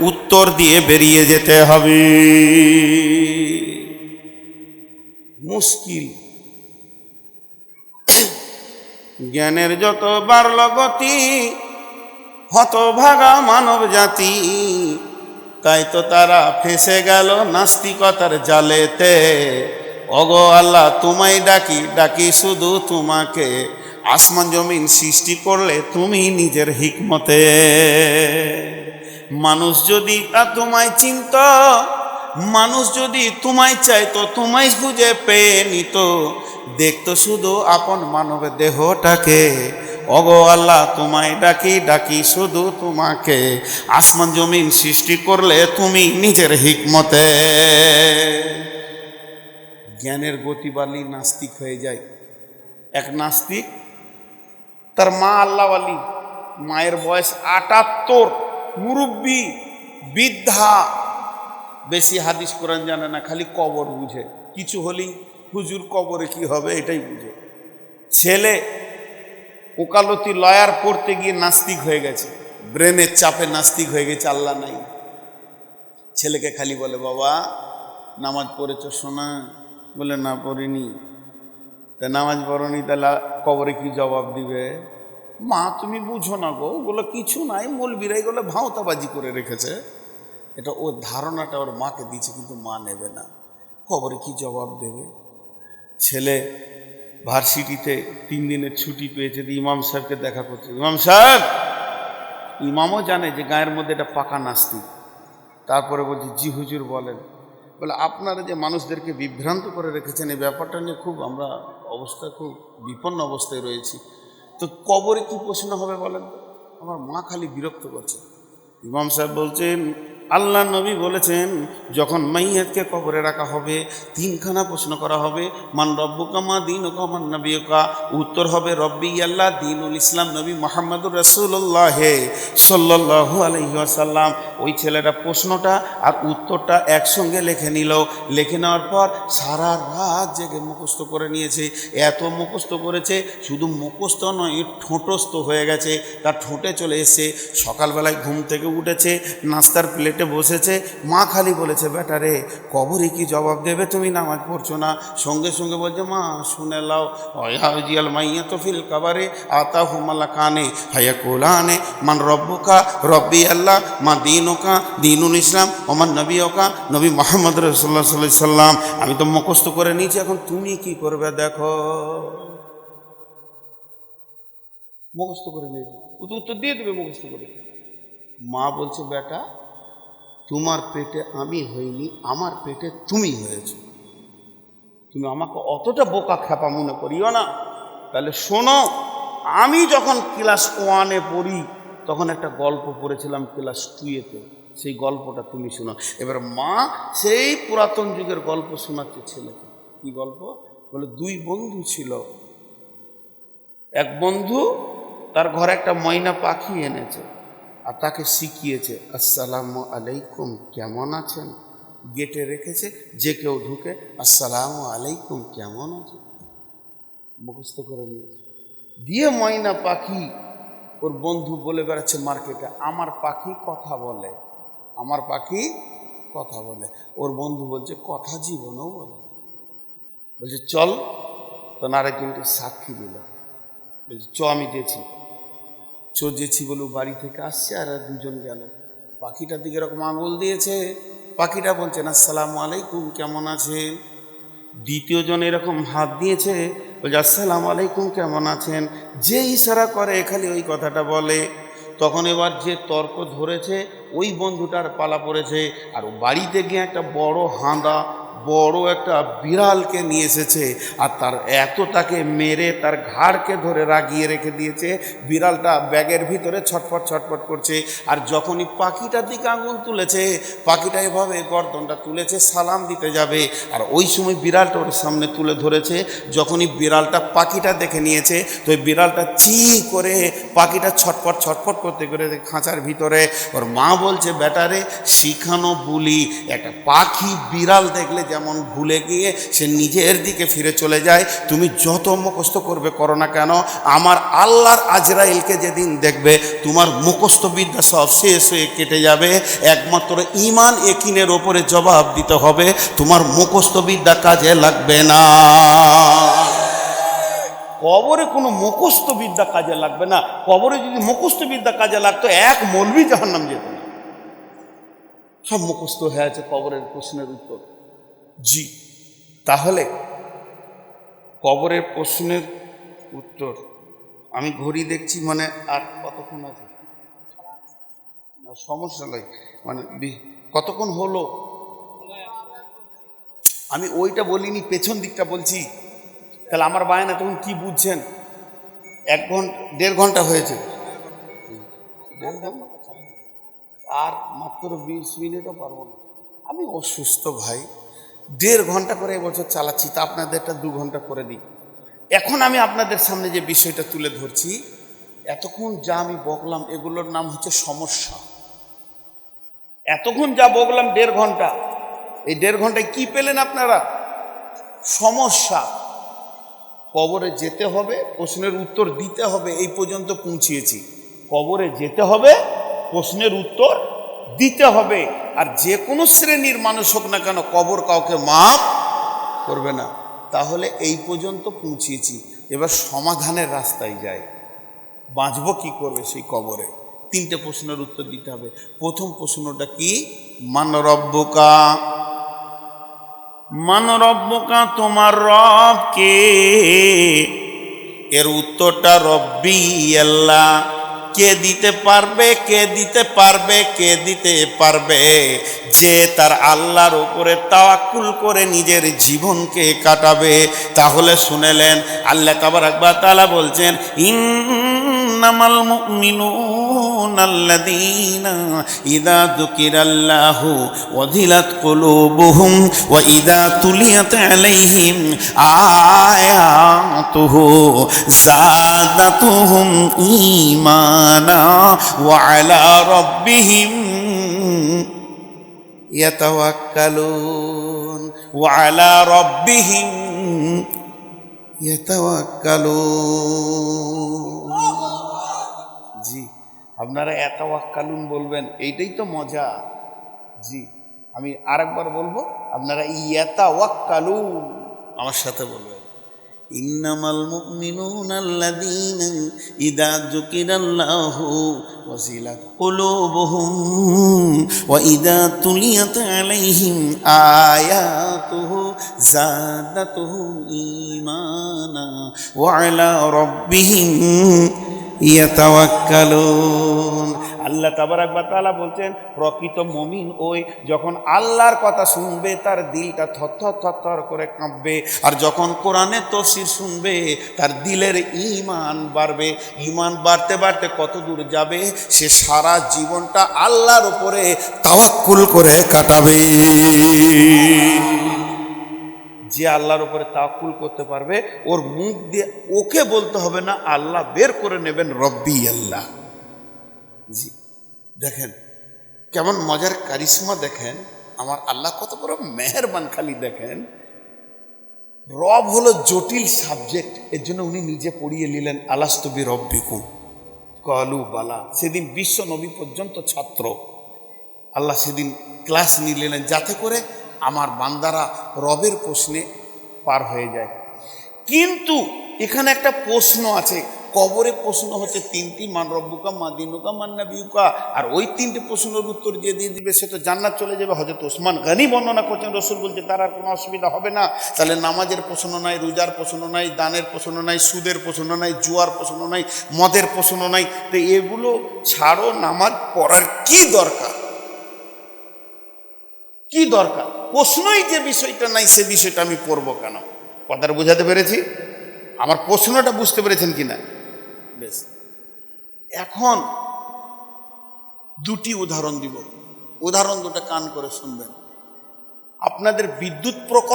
উত্তর দিয়ে বেরিয়ে যেতে হবে। মুশকিল। জ্ঞানের যত বাড়ল গতি, হতভাগা মানব জাতি, তাই তো তারা ফেসে গেল নাস্তিকতার জালেতে। অগো আল্লাহ, তোমায় ডাকি ডাকি শুধু তোমাকে। আসমান জমিন সৃষ্টি করলে তুমি নিজের হিকমতে। মানুষ যদি তোমায় চিন্ত, মানুষ যদি তোমায় চাইতো, তোমায় খুঁজে পেয়ে নিত। দেখতো শুধু আপন মানবের দেহটাকে। অগো আল্লাহ, তোমায় ডাকি ডাকি শুধু তোমাকে। আসমান জমিন সৃষ্টি করলে তুমি নিজের হিকমতে। জ্ঞানের গতিবালি নাস্তিক হয়ে যায়। এক নাস্তিক, তার মা আল্লাহওয়ালি, মায়ের বয়স আটাত্তর। মুরব্বী, বৃদ্ধা। বেশি হাদিস কোরআন জানে না, খালি কবর বুঝে। কিছু হলেই হুজুর কবরে কি হবে এটাই বুঝে। ছেলে, ওকালতি লয়ার পড়তে গিয়ে নাস্তিক হয়ে গেছে। ব্রেনের চাপে নাস্তিক হয়ে গেছে, আল্লাহ নাই। ছেলেকে খালি বলে, বাবা, নামাজ পড়েছ শোনা বলে, না, পড়িনি। তা নামাজ পড়নি, তাহলে কবরে কি জবাব দিবে? মা, তুমি বুঝো না গো, ওগুলো কিছু নাই মলবিরা এগুলো ভাওতাবাজি করে রেখেছে। এটা ওর ধারণাটা ওর মাকে দিয়েছে, কিন্তু মা নেবে না। কবরে কি জবাব দেবে? ছেলে ভার্সিটিতে তিন দিনের ছুটি পেয়েছে ইমাম সাহেবকে দেখা করছে। ইমাম সাহেব ইমামও জানে যে গায়ের মধ্যে এটা পাকা নাস্তি। তারপরে বলছি, জি হুজুর বলেন। বলে, আপনারা যে মানুষদেরকে বিভ্রান্ত করে রেখেছেন, এই ব্যাপারটা নিয়ে খুব আমরা অবস্থা, খুব বিপন্ন অবস্থায় রয়েছি। তো কবরে কি প্রশ্ন হবে বলেন? আমার মা খালি বিরক্ত করছে। ইমাম সাহেব বলছেন আল্লাহ নবী বলেছেন, যখন মাইয়াতকে কবরে রাখা হবে, তিনখানা প্রশ্ন করা হবে, মান রব্বুকা মা দিন ওকা মান নবীকা উত্তর হবে, রব্বি আল্লাহ দিনুল ইসলাম নবী মোহাম্মদুর রসুল্লাহ সাল্লাহ আলহিহাসাল্লাম ওই ছেলেটা প্রশ্নটা আর উত্তরটা একসঙ্গে লিখে নিল। লিখে নেওয়ার পর সারা রাত জেগে মুখস্থ করে নিয়েছে। এত মুখস্থ করেছে, শুধু মুখস্থ নয়, ঠোঁটস্থ হয়ে গেছে। তার ঠোঁটে চলে এসছে। সকালবেলায় ঘুম থেকে উঠেছে, নাস্তার প্লেটে বসেছে, মা খালি বলেছে, বেটা রে, কবরে কি জবাব দেবে তুমি? নামাজ পড়ছো না? সঙ্গে সঙ্গে বলছে, মা, শুনে লাও অয়াজিয়াল মাইয়া তো ফিল কাবারে আতা হুমালা কানে হায়া কোলানে মান রব্বুকা, রব্বি আল্লাহ, মা দিন ওকা দিনুল ইসলাম ওমান নবী ওকা নবী মোহাম্মদ রসুল্লাহ সাল্লাহ সাল্লাম। আমি তো মুখস্থ করে নিয়েছি, এখন তুমি কি করবে দেখো। মুখস্থ করে নিয়েছি। ও তো উত্তর দিয়ে দেবে মুখস্থ করে। মা বলছে, বেটা তোমার পেটে আমি হইনি, আমার পেটে তুমি হয়েছো। তুমি আমাকে অতটা বোকা খেপা মনে করিও না। তাহলে শোনো, আমি যখন ক্লাস ওয়ানে পড়ি, তখন একটা গল্প পড়েছিলাম ক্লাস টুয়েতে। সেই গল্পটা তুমি শোনো। এবার মা সেই পুরাতন যুগের গল্প শোনাচ্ছে ছেলেকে। কি গল্প? বলে, দুই বন্ধু ছিল। এক বন্ধু তার ঘরে একটা ময়না পাখি এনেছে। আর তাকে শিখিয়েছে, আসসালামু আলাইকুম, কেমন আছেন? গেটে রেখেছে, যে কেউ ঢুকে, আসসালামু আলাইকুম, কেমন আছেন? মুখস্থ করে নিয়েছে। দিয়ে ময়না পাখি, ওর বন্ধু বলে বেড়াচ্ছে মার্কেটে, আমার পাখি কথা বলে। আমার পাখি কথা বলে। ওর বন্ধু বলছে, কথা জীবনেও বলে বলছে, চল। তো আরেকজনকে সাক্ষী দিল। বলছে, চ, আমি গেছি। চোজেছি বলে বাড়ি থেকে আসছে আর দুজন গেল। পাখিটার দিকে এরকম আঙুল দিয়েছে। পাখিটা বলছেন আসসালামু আলাইকুম, কেমন আছেন দ্বিতীয় জন এরকম হাত দিয়েছে, বলছে, আসসালামু আলাইকুম, কেমন আছেন? যে ইশারা করে, খালি ওই কথাটা বলে। তখন এবার যে তর্ক ধরেছে, ওই বন্ধুটার পালা পড়েছে। আর বাড়িতে গিয়ে একটা বড় হাঁদা বড় একটা বিড়ালকে নিয়ে এসেছে আর তার এত তাকে মেরে তার ঘাড়কে ধরে রাগিয়ে রেখে দিয়েছে। বিড়ালটা ব্যাগের ভিতরে ছটফট ছটফট করছে আর যখনই পাখিটার দিকে আঙুল তুলেছে, পাখিটা এভাবে গর্দনটা তুলেছে, সালাম দিতে যাবে। আর ওই সময় বিড়ালটা ওর সামনে তুলে ধরেছে। যখনই বিড়ালটা পাখিটা দেখে নিয়েছে, তো ওই বিড়ালটা চি করে পাখিটা ছটফট ছটফট করতে করে খাঁচার ভিতরে ওর মা বলছে বেটারে শিখানো বুলি, একটা পাখি বিড়াল দেখলে যেমন ভুলে গিয়ে সে নিজের দিকে ফিরে চলে যায়, তুমি যত মুখস্থ করবে করো না কেন? আমার আল্লাহর আজরাইলকে যেদিন দেখবে, তোমার মুখস্থ বিদ্যা সব শেষ হয়ে কেটে যাবে। একমাত্র ইমান একিনের ওপরে জবাব দিতে হবে, তোমার মুখস্থ বিদ্যা কাজে লাগবে না। কবরে কোনো মুখস্থ বিদ্যা কাজে লাগবে না। কবরে যদি মুখস্থ বিদ্যা কাজে লাগতো, এক মলবি জাহান্নাম যেত সব মুখস্থ হয়ে আছে কবরের প্রশ্নের উত্তর। জি। তাহলে কবরের প্রশ্নের উত্তর। আমি ঘড়ি দেখছি মানে আর কতক্ষণ আছে? সমস্যা নাই। মানে কতক্ষণ হলো? আমি ওইটা বলিনি, পেছন দিকটা বলছি। তাহলে আমার বায়না তখন কি বুঝছেন? এক ঘণ্টা, দেড় ঘণ্টা হয়েছে। আর মাত্র বিশ মিনিটও পারব না। আমি অসুস্থ ভাই। দেড় ঘণ্টা করে এবছর চালাচ্ছি, তা আপনাদেরটা দু ঘণ্টা করে দিই। এখন আমি আপনাদের সামনে যে বিষয়টা তুলে ধরছি, এতক্ষণ যা আমি বকলাম, এগুলোর নাম হচ্ছে সমস্যা। এতক্ষণ যা বকলাম, দেড় ঘণ্টা, এই দেড় ঘন্টায় কি পেলেন আপনারা? সমস্যা। কবরে যেতে হবে, প্রশ্নের উত্তর দিতে হবে, এই পর্যন্ত পৌঁছিয়েছি। কবরে যেতে হবে, প্রশ্নের উত্তর দিতে হবে। আর যে কোনো শ্রেণির মানুষ হোক না কেন কবর কাউকে মাপ করবে না। তাহলে এই পর্যন্ত পৌঁছিয়েছি এবার সমাধানের রাস্তায় যায় বাঁচব কি করবে সেই কবরে? তিনটে প্রশ্নের উত্তর দিতে হবে। প্রথম প্রশ্নটা কি? মানরব্যকা। মানরব্যকা তোমার রব কে এর উত্তরটা রব্বি আল্লাহ। কে দিতে পারবে, কে দিতে পারবে, কে দিতে পারবে? যে তার আল্লাহর উপরে তাওয়াক্কুল করে নিজের জীবনকে কাটাবে, তাহলে শুনেলেন আল্লাহ তাবার আকবর তালা বলছেন, ইন্নামাল মুমিনুনা الذين إذا ذكر الله وذلت قلوبهم وإذا تليت عليهم آياته زادتهم إيمانا وعلى ربهم يتوكلون وعلى ربهم يتوكلون আপনারা এতাওয়াক্কালুন বলবেন, এইটাই তো মজা। জি, আমি আরেকবার বলব, আপনারা ইয়াতাওয়াক্কালুন। আমার সাথে বলবেন, ইন্নামাল মুমিনুনা আল্লাযীনা ইযা যুকিরাল্লাহু ওয়াজিলাত কুলুবুহুম ওয়া ইযা তুলিয়াত আলাইহিম আয়াতুহু যাদাতুহুম ঈমানা ওয়া আলা রাব্বিহিম আল্লাহ তাবারাক বা বলছেন, প্রকৃত মমিন ওই যখন আল্লাহর কথা শুনবে, তার দিলটা থরথর থরথর করে কাঁপবে। আর যখন কোরআনে তফসির শুনবে, তার দিলের ইমান বাড়বে। ঈমান বাড়তে বাড়তে কত দূর যাবে? সে সারা জীবনটা আল্লাহর উপরে তাওয়াক্কুল করে কাটাবে। যে আল্লাহর উপরে তাকুল করতে পারবে, ওর মুখ দিয়ে ওকে বলতে হবে না, আল্লাহ বের করে নেবেন রব্বি আল্লাহ। জি, দেখেন, কেমন মজার কারিশ্মা দেখেন, আমার আল্লাহ কত বড় মেহেরবান খালি দেখেন। রব হলো জটিল সাবজেক্ট, এর জন্য উনি নিজে পড়িয়ে নিলেন, আলাস্তবি রব্বিকুম। কলু বালা, সেদিন বিশ্ব নবী পর্যন্ত ছাত্র। আল্লাহ সেদিন ক্লাস নিলেন, যাতে করে আমার বান্দারা রবের প্রশ্নে পার হয়ে যায়। কিন্তু এখানে একটা প্রশ্ন আছে কবরে প্রশ্ন হচ্ছে তিনটি, মান রব্বুকা, মা দিনুকা মান্না বিউকা আর ওই তিনটি প্রশ্নের উত্তর যে দিয়ে দিবে, সে তো জান্নাত চলে যাবে। হজরত ওসমান গানি বর্ণনা করছেন, রসুল বলছে, তার আর কোনো অসুবিধা হবে না। তাহলে নামাজের প্রশ্ন নাই, রোজার প্রশ্ন নাই, দানের প্রশ্ন নাই, সুদের প্রশ্ন নাই, জুয়ার প্রশ্ন নাই, মদের প্রশ্ন নাই। তো এগুলো ছাড়ো, নামাজ পড়ার কি দরকার? কি দরকার? প্রশ্নই যে বিষয়টা নাই সে বিষয়টা আমি পড়ব কেন? কথাটা বোঝাতে পেরেছি? আমার প্রশ্নটা বুঝতে পেরেছেন কি না বেশ। এখন দুটি উদাহরণ দিব। উদাহরণ দুটো কান করে শুনবেন। আপনাদের বিদ্যুৎ প্রকল্প